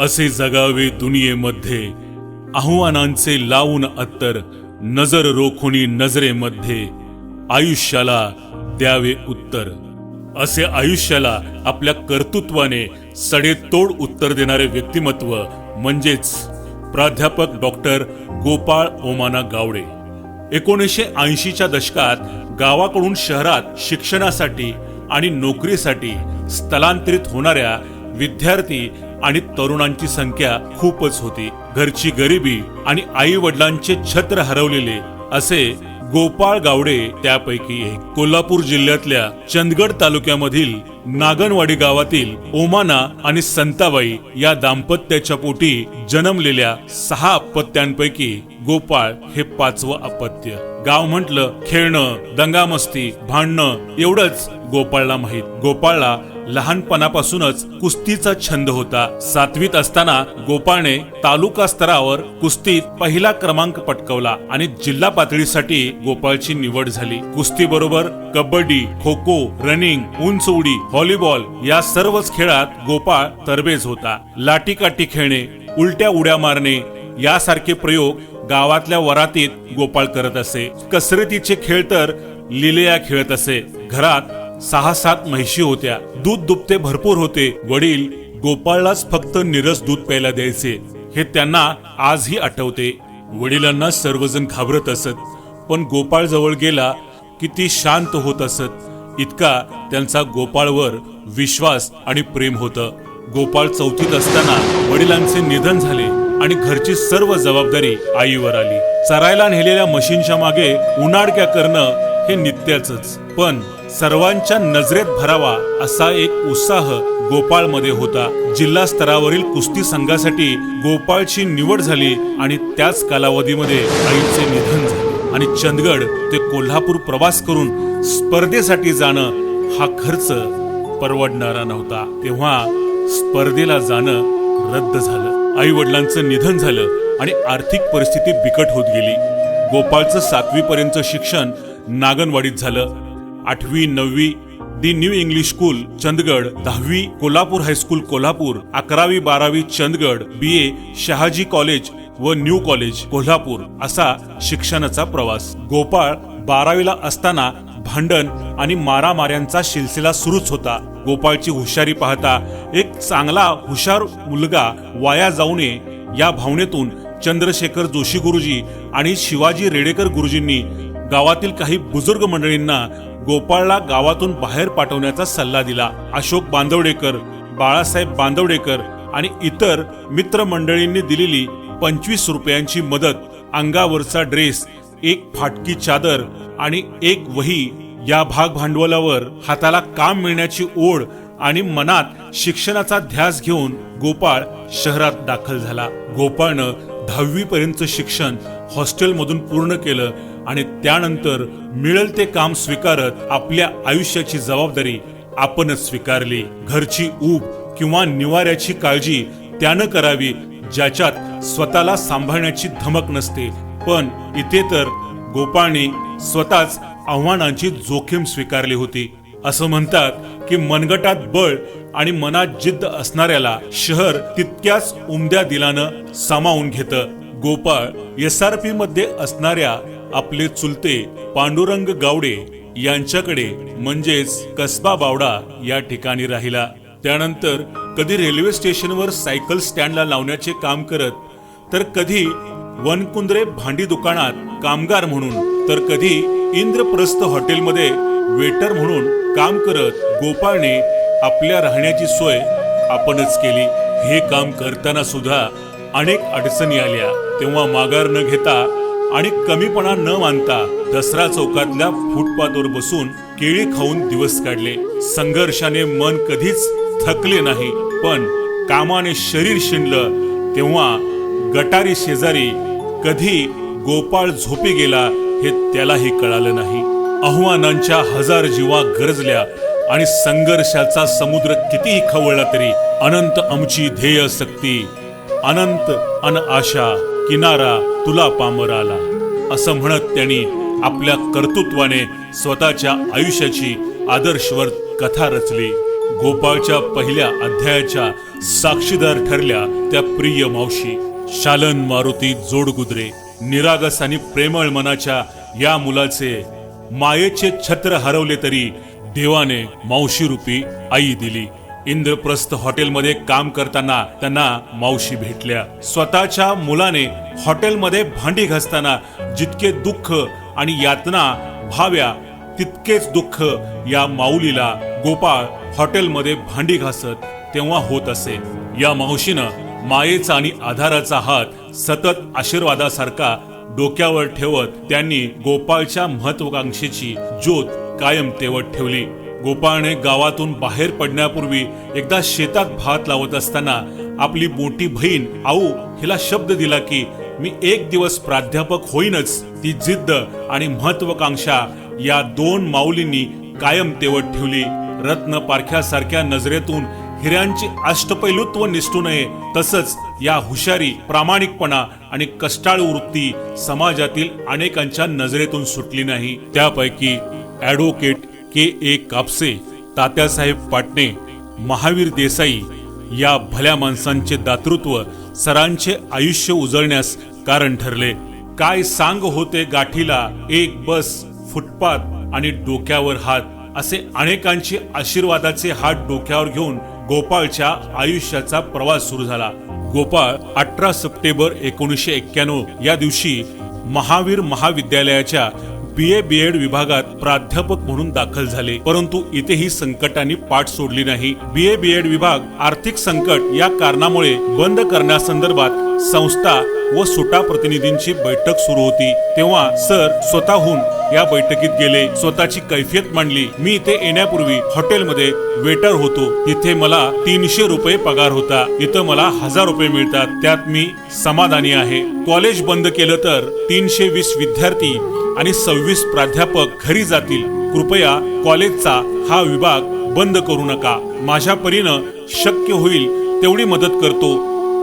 असे जगावे दुनियेमध्ये. आव्हानांचे लावून अत्तर नजर रोखुनी नजरेमध्ये. आयुष्याला द्यावे उत्तर. असे आयुष्याला आपल्या कर्तृत्वाने सडेतोड उत्तर देणारे व्यक्तिमत्व म्हणजेच प्राध्यापक डॉक्टर गोपाळ ओमाना गावडे. एकोणीसशे ऐंशीच्या दशकात गावाकडून शहरात शिक्षणासाठी आणि नोकरीसाठी स्थलांतरित होणाऱ्या विद्यार्थी आणि तरुणांची संख्या खूपच होती. घरची गरिबी आणि आई वडिलांचे छत्र हरवलेले असे गोपाळ गावडे त्यापैकी एक. कोल्हापूर जिल्ह्यातल्या चंदगड तालुक्यामधील नागनवाडी गावातील ओमाना आणि संताबाई या दाम्पत्याच्या पोटी जन्मलेल्या सहा अपत्यांपैकी गोपाळ हे पाचवं अपत्य. गाव म्हटलं खेळणं दंगामस्ती भांडणं एवढंच गोपाळला माहीत. गोपाळला लहानपणापासूनच कुस्तीचा छंद होता. सातवीत असताना गोपाळने तालुका स्तरावर कुस्तीत पहिला क्रमांक पटकवला आणि जिल्हा पातळीसाठी गोपाळची निवड झाली. कुस्ती बरोबर कबड्डी खो खो रनिंग उंच उडी व्हॉलीबॉल या सर्वच खेळात गोपाळ तरबेज होता. लाटीकाठी खेळणे उलट्या उड्या मारणे यासारखे प्रयोग गावातल्या वरातीत गोपाळ करत असे. कसरतीचे खेळ तर लिलेया खेळत असे. घरात सहा सात म्हैशी होत्या. दूध दुभते भरपूर होते. वडील गोपाळलाच फक्त निरस दूध प्यायला द्यायचे. हे त्यांना आजही आठवते. वडिलांना सर्वजण घाबरत असत. पण गोपाळ जवळ गेला की ती शांत होत असत. इतका त्यांचा गोपाळवर विश्वास आणि प्रेम होतं. गोपाळ चौथीत असताना वडिलांचे निधन झाले आणि घरची सर्व जबाबदारी आईवर आली. चरायला नेलेल्या मशीनच्या मागे उन्हाडक्या करणं हे नित्याचंच पण सर्वांच्या नजरेत भरावा असा एक उत्साह गोपाळमध्ये होता. जिल्हा स्तरावरील कुस्ती संघासाठी गोपाळची निवड झाली आणि त्याच कालावधीमध्ये आईचे निधन झाले. आणि चंदगड ते कोल्हापूर प्रवास करून स्पर्धेसाठी जाणं हा खर्च परवडणारा नव्हता. तेव्हा स्पर्धेला जाणं रद्द झालं. आई वडिलांचं निधन झालं आणि आर्थिक परिस्थिती बिकट होत गेली. गोपाळचं सातवीपर्यंत शिक्षण नागनवाडीत झालं. आठवी नववी the new English school Chandgad. दहावी कोल्हापूर हायस्कूल कोल्हापूर. अकरावी बारावी Chandgad. B A Shahaji college व न्यू कॉलेज कोल्हापूर. असा शिक्षणाचा प्रवास. गोपाळ बारावीला असताना भांडण आणि मारामाऱ्यांचा सिलसिला सुरूच होता. गोपाळची हुशारी पाहता एक चांगला हुशार मुलगा वाया जाऊ नये या भावनेतून चंद्रशेखर जोशी गुरुजी आणि शिवाजी रेडेकर गुरुजींनी गावातील काही बुजुर्ग मंडळींना गोपाळला गावातून बाहेर पाठवण्याचा सल्ला दिला. अशोक बांदवडेकर बाळासाहेब बांदवडेकर आणि इतर मित्रमंडळींनी दिलेली पंचवीस रुपयांची मदत अंगावरचा ड्रेस एक फाटकी चादर आणि एक वही या भाग भांडवलावर हाताला काम मिळण्याची ओढ आणि मनात शिक्षणाचा ध्यास घेऊन गोपाळ शहरात दाखल झाला. गोपाळनं दहावी पर्यंत शिक्षण हॉस्टेलमधून पूर्ण केलं. आणि त्यानंतर मिळेल ते काम स्वीकारत आपल्या आयुष्याची जबाबदारी आपणच स्वीकारली. घरची ऊब किंवा निवाऱ्याची काळजी त्यानं करावी ज्याच्यात स्वतःला सांभाळण्याची धमक नसते. पण इथे तर गोपाळने स्वतःच आव्हानांची जोखीम स्वीकारली होती. असं म्हणतात की मनगटात बळ आणि मनात जिद्द असणाऱ्याला शहर तितक्याच उमद्या दिलानं सामावून घेतं. गोपाळ एस आर पी मध्ये असणाऱ्या आपले चुलते पांडुरंग गावडे यांच्याकडे म्हणजेच कसबा बावडा या ठिकाणी राहिला. त्यानंतर कधी रेल्वे स्टेशनवर सायकल स्टँडला लावण्याचे काम करत तर कधी वनकुंद्रे भांडी दुकानात कामगार म्हणून तर कधी इंद्रप्रस्थ हॉटेलमध्ये वेटर म्हणून काम करत गोपाळने आपल्या राहण्याची सोय आपणच केली. हे काम करताना सुद्धा अनेक अडचणी आल्या. तेव्हा माघार न घेता आणि कमीपणा न मानता दसरा चौकातल्या फुटपाथवर बसून केळी खाऊन दिवस काढले. संघर्षाने मन कधीच थकले नाही पण कामाने शरीर शिणलं तेव्हा गटारी शेजारी कधी गोपाळ झोपी गेला हे त्यालाही कळालं नाही. आव्हानांच्या हजार जीवा गरजल्या आणि संघर्षाचा समुद्र कितीही खवळला तरी अनंत आमची ध्येय सक्ती अनंत अन आशा किनारा तुला पामर आला असं म्हणत त्यांनी आपल्या कर्तृत्वाने स्वतःच्या आयुष्याची आदर्शवर कथा रचली. गोपाळच्या पहिल्या अध्यायाच्या साक्षीदार ठरल्या त्या प्रिय मावशी. शालन मारुती जोडगुद्रे निरागस आणि प्रेमळ मनाच्या या मुलाचे मायेचे छत्र हरवले तरी देवाने मावशी रूपी आई दिली. इंद्रप्रस्थ हॉटेलमध्ये काम करताना त्यांना मावशी भेटल्या. स्वतःच्या मुलाने हॉटेलमध्ये भांडी घासताना जितके दुःख आणि यातना भाव्या तितकेच दुःख या माऊलीला गोपाळ हॉटेलमध्ये भांडी घासत तेव्हा होत असे. या मावशीनं मायेचा आणि आधाराचा हात सतत आशीर्वादासारखा डोक्यावर ठेवत त्यांनी गोपाळच्या महत्वाकांक्षेची ज्योत कायम तेवत ठेवली. गोपाळने गावातून बाहेर पडण्यापूर्वी एकदा शेतात भात लावत असताना आपली मोठी बहीण आऊ हिला शब्द दिला की मी एक दिवस प्राध्यापक होईनच ती जिद्द आणि महत्वाकांक्षा या दोन माऊलींनी कायम तेवत ठेवली. रत्न पारख्यासारख्या नजरेतून हिऱ्यांचे अष्टपैलुत्व निसटू नये तसंच या हुशारी प्रामाणिकपणा आणि कष्टाळ वृत्ती समाजातील अनेकांच्या नजरेतून सुटली नाही. त्यापैकी advocate K A Kapse Tatyasaheb Patne Mahavir Desai या भल्या माणसांचे दातृत्व सरांचे आयुष्य उजळण्यास कारण ठरले. काय सांग होते गाठीला एक बस फुटपाथ आणि डोक्यावर हात असे अनेकांचे आशीर्वादाचे हात डोक्यावर घेऊन गोपाळच्या आयुष्याचा प्रवास सुरू झाला. गोपाळ अठरा सप्टेंबर एकोणीसशे एक्क्याण्णव या दिवशी महावीर महाविद्यालयाच्या बी ए बी एड विभागात प्राध्यापक म्हणून दाखल झाले. परंतु इथेही संकटांनी पाठ सोडली नाही. बी ए बी एड विभाग आर्थिक संकट या कारणामुळे बंद करण्यासंदर्भात संस्था व सुटा प्रतिनिधींची बैठक सुरू होती. तेव्हा सर स्वतःहून या बैठकीत गेले स्वतःची कैफियत मांडली. मी इथे येण्यापूर्वी हॉटेलमध्ये वेटर होतो. इथे मला तीनशे रुपये पगार होता. इथं मला हजार रुपये मिळतात. त्यात मी समाधानी आहे. कॉलेज बंद केलं तर तीनशे वीस विद्यार्थी आणि सव्वीस प्राध्यापक घरी जातील. कृपया कॉलेजचा हा विभाग बंद करू नका. माझ्या परीनं शक्य होईल तेवढी मदत करतो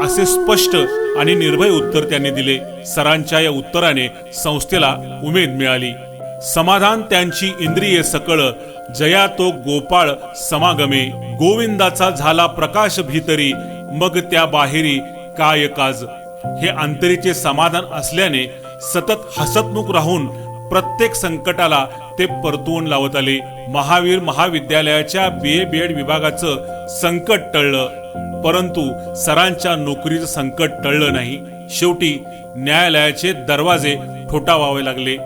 असे स्पष्ट आणि निर्भय उत्तर त्यांनी दिले. सरांच्या या उत्तराने संस्थेला उमेद मिळाली. समाधान त्यांची इंद्रिये सकळ जया तो गोपाळ समागमे. गोविंदाचा झाला प्रकाश भीतरी मग त्या बाहेरी काय काज? हे अंतरीचे समाधान असल्याने सतत हसतमुख राहून प्रत्येक संकटाला ते परतवून लावत आले. महावीर महाविद्यालयाच्या बी ए बी एड विभागाचं संकट टळलं. परंतु सरांच्या नोकरीचं संकट टळलं नाही. शेवटी न्यायालयाचे दरवाजे ठोठावावे लागले.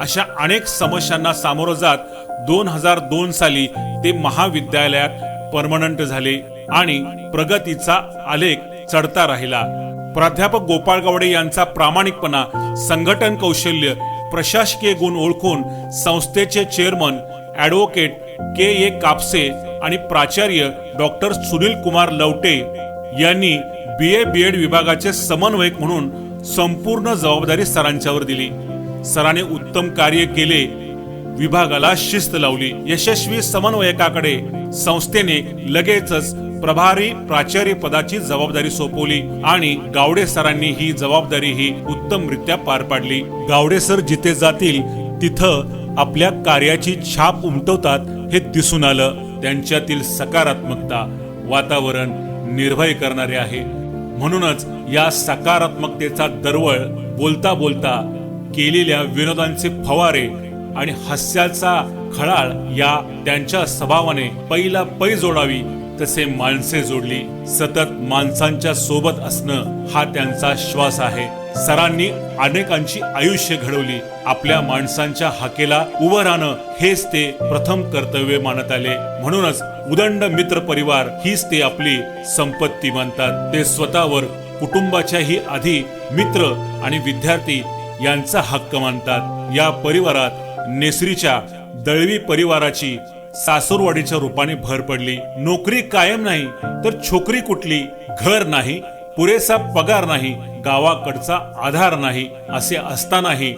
अशा अनेक समस्यांना सामोरं जात दोन हजार दोन साली ते महाविद्यालयात परमनंट झाले आणि प्रगतीचा आलेख चढता राहिला. प्राध्यापक गोपाळ गावडे यांचा प्रामाणिकपणा संघटन कौशल्य प्रशासकीय गुण ओळखून संस्थेचे chairman advocate K A Kapse आणि प्राचार्य डॉक्टर सुनील कुमार लवटे यांनी बी ए बी एड विभागाचे समन्वयक म्हणून संपूर्ण जबाबदारी सरांच्यावर दिली. सरांनी उत्तम कार्य केले. विभागाला शिस्त लावली. यशस्वी समन्वयकाकडे संस्थेने लगेचच प्रभारी प्राचार्य पदाची जबाबदारी सोपवली आणि गावडे सरांनी ही जबाबदारी ही उत्तमरित्या पार पाडली. गावडे सर जिथे जातील तिथं आपल्या कार्याची छाप उमटवतात हे दिसून आलं. त्यांच्यातील सकारात्मकता वातावरण निर्भय करणारे आहे. म्हणूनच या सकारात्मकतेचा दरवळ बोलता बोलता केलेल्या विनोदांचे फवारे आणि हास्याचा खळाळ या त्यांच्या स्वभावाने पहिला पै जोडावी तसे माणसे जोडली. सतत माणसांच्या सोबत असणं हा त्यांचा श्वास आहे. सरांनी अनेकांची आयुष्य घडवली. आपल्या माणसांच्या हाकेला उभं राहणं हेच ते प्रथम कर्तव्य मानत आले. म्हणूनच उदंड मित्र परिवार हीच ते आपली संपत्ती मानतात. ते स्वतःवर कुटुंबाच्याही आधी मित्र आणि विद्यार्थी यांचा हक्क मानतात. या परिवारात नेसरीच्या दळवी परिवाराची सासूरवाडीच्या रूपाने भर पडली. नोकरी कायम नाही तर छोकरी कुठली? घर नाही पुरेसा पगार नाही गावाकडचा आधार नाही असे असतानाही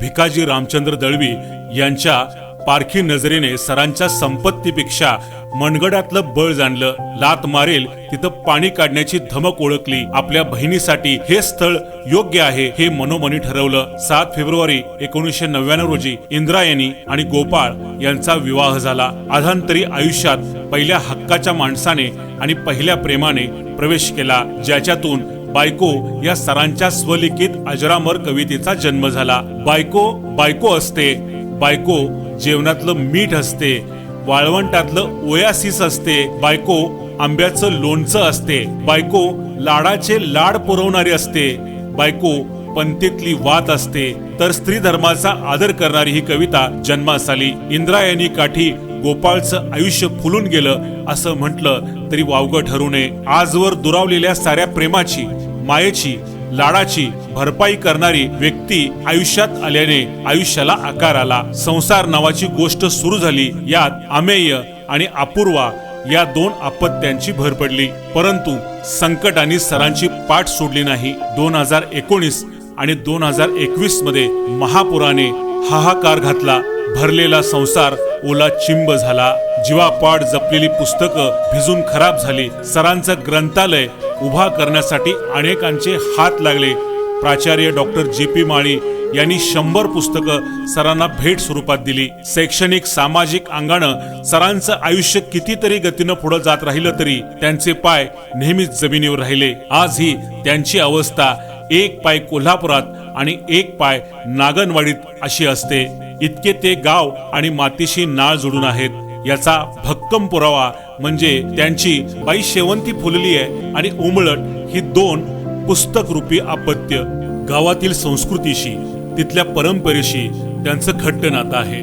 भिकाजी रामचंद्र दळवी यांच्या पारखी नजरेने सरांच्या संपत्तीपेक्षा मनगडातलं बळ जाणलं. लात मारेल तिथं पाणी काढण्याची धमक ओळखली. आपल्या बहिणीसाठी हे स्थळ योग्य आहे हे मनोमनी ठरवलं. सात फेब्रुवारी एकोणीसशे नव्याण्णव रोजी इंद्रायणी आणि गोपाळ यांचा विवाह झाला. अधांतरी आयुष्यात पहिल्या हक्काच्या माणसाने आणि पहिल्या प्रेमाने प्रवेश केला ज्याच्यातून बायको या सरांच्या स्वलिखित अजरामर कवितेचा जन्म झाला. बायको बायको असते बायको जेवणातलं मीठ असते वाळवंटातलं ओयासिस असते बायको आंब्याचं लोणचं असते बायको लाडाचे लाड पुरवणारी असते बायको पंतेतली वात असते तर स्त्री धर्माचा आदर करणारी ही कविता जन्मास आली इंद्रायणी काठी गोपाळचं आयुष्य फुलून गेलं असं म्हटलं तरी वावगं ठरू नये. आजवर दुरावलेल्या साऱ्या प्रेमाची मायेची लाडाची भरपाई करणारी व्यक्ती आयुष्यात आल्याने आयुष्याला आकार आला. संसार नावाची गोष्ट सुरू झाली. यात अमेय आणि अपूर्वा या दोन आपत्त्यांची भर पडली. परंतु संकट आणि सरांची पाठ सोडली नाही. दोन हजार एकोणीस आणि दोन हजार एकवीसमध्ये महापुराने हाहाकार घातला. भरलेला संसार ओला चिंब झाला. जीवापाड जपलेली पुस्तकं भिजून खराब झाली. सरांचं ग्रंथालय उभा करण्यासाठी अनेकांचे हात लागले. प्राचार्य डॉक्टर जे पी माळी यांनी शंभर पुस्तकं सरांना भेट स्वरूपात दिली. शैक्षणिक सामाजिक अंगानं सरांचं आयुष्य कितीतरी गतीनं पुढे जात राहिलं तरी त्यांचे पाय नेहमीच जमिनीवर राहिले. आज ही त्यांची अवस्था एक पाय कोल्हापुरात आणि एक पाय नागनवाडीत अशी असते. इतके ते गाव आणि मातीशी नाळ जोडून आहेत. याचा भक्कम पुरावा म्हणजे त्यांची बाई शेवंती फुलली आहे आणि उमळट ही दोन पुस्तक रूपी अपत्य गावातील संस्कृतीशी तिथल्या परंपरेशी त्यांचं घट्ट नातं आहे.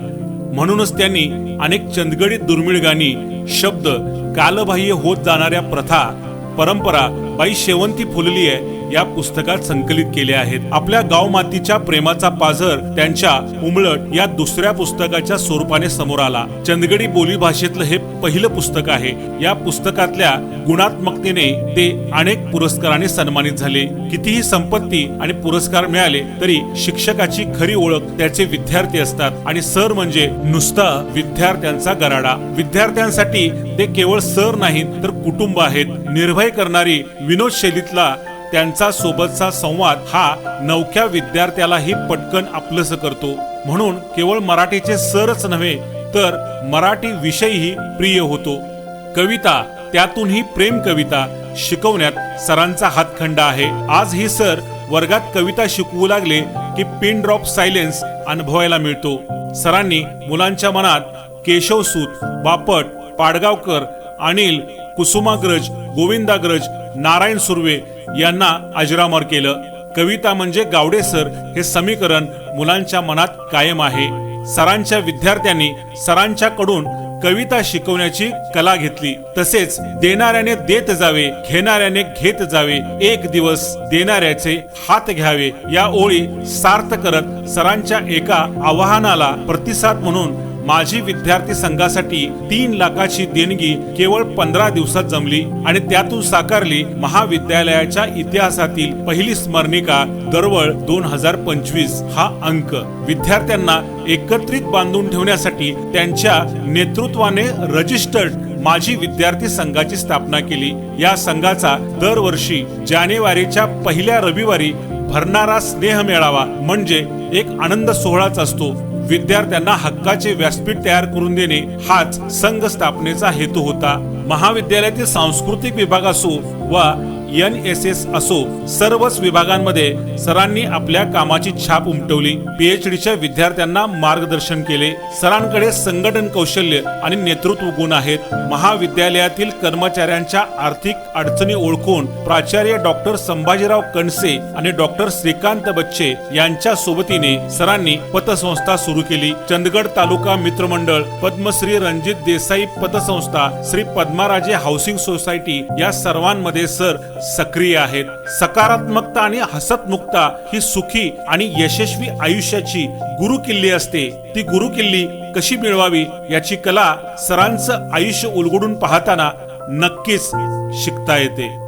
म्हणूनच त्यांनी अनेक चंदगडीत दुर्मिळ गाणी शब्द कालबाह्य होत जाणाऱ्या प्रथा परंपरा बाई शेवंती फुलली आहे या पुस्तकात संकलित केले आहेत. आपल्या गाव मातीच्या प्रेमाचा पाझर त्यांच्या उमळट या दुसऱ्या पुस्तकाच्या स्वरूपाने समोर आला. चंदगडी बोली भाषेतलं हे पहिलं पुस्तक आहे. या पुस्तकातल्या गुणात्मकतेने ते अनेक पुरस्काराने सन्मानित झाले. कितीही संपत्ती आणि पुरस्कार मिळाले तरी शिक्षकाची खरी ओळख त्याचे विद्यार्थी असतात आणि सर म्हणजे नुसता विद्यार्थ्यांचा गराडा. विद्यार्थ्यांसाठी ते केवळ सर नाहीत तर कुटुंब आहेत. निर्भय करणारी विनोद शैलीतला त्यांचा सोबतचा संवाद हा नवख्या विद्यार्थ्यालाही पटकन आपलंस करतो. म्हणून केवळ मराठीचे सरच नव्हे तर मराठी विषयही प्रिय होतो. कविता त्यातूनही प्रेम कविता शिकवण्यात सरांचा हातखंडा आहे. आज ही सर वर्गात कविता शिकवू लागले की पिन ड्रॉप सायलेन्स अनुभवायला मिळतो. सरांनी मुलांच्या मनात केशवसूत बापट पाडगावकर अनिल कुसुमाग्रज गोविंदाग्रज नारायण सुर्वे यांना अजरामर केलं. कविता म्हणजे गावडे सर हे समीकरण मुलांच्या मनात कायम आहे. सरांच्या विद्यार्थ्यांनी सरांच्याकडून कविता शिकवण्याची कला घेतली. तसेच देणाऱ्याने देत जावे घेणाऱ्याने घेत जावे एक दिवस देणाऱ्याचे हात घ्यावे या ओळी सार्थ करत सरांच्या एका आवाहनाला प्रतिसाद म्हणून माझी विद्यार्थी संघासाठी तीन लाखाची देणगी केवळ पंधरा दिवसात जमली आणि त्यातून साकारली महाविद्यालयाच्या इतिहासातील पहिली स्मरणिका दरवळ दोन हजार पंचवीस. हा अंक विद्यार्थ्यांना एकत्रित बांधून ठेवण्यासाठी त्यांच्या नेतृत्वाने रजिस्टर्ड माझी विद्यार्थी संघाची स्थापना केली. या संघाचा दरवर्षी जानेवारीच्या पहिल्या रविवारी भरणारा स्नेह मेळावा म्हणजे एक आनंद सोहळाच असतो. विद्यार्थ्यांना हक्काचे व्यासपीठ तयार करून देणे हाच संघ स्थापनेचा हेतू होता. महाविद्यालयातील सांस्कृतिक विभाग असो वा एन एस एस असो सर्वच विभागांमध्ये सरांनी आपल्या कामाची छाप उमटवली. पीएचडीच्या विद्यार्थ्यांना मार्गदर्शन केले. सरांकडे संघटन कौशल्य आणि नेतृत्व गुण आहेत. महाविद्यालयातील कर्मचाऱ्यांच्या आर्थिक अडचणी ओळखून प्राचार्य डॉक्टर संभाजीराव कणसे आणि डॉक्टर श्रीकांत बच्चे यांच्या सोबतीने सरांनी पतसंस्था सुरू केली. चंदगड तालुका मित्रमंडळ पद्मश्री रणजित देसाई पतसंस्था श्री पद्माराजे हाऊसिंग सोसायटी या सर्वांमध्ये सर सक्रिय आहेत. सकारात्मकता आणि हसतमुक्ता ही सुखी आणि यशस्वी आयुष्याची गुरुकिल्ली असते. ती गुरुकिल्ली कशी मिळवावी याची कला सरांचं आयुष्य उलगडून पाहताना नक्कीच शिकता येते.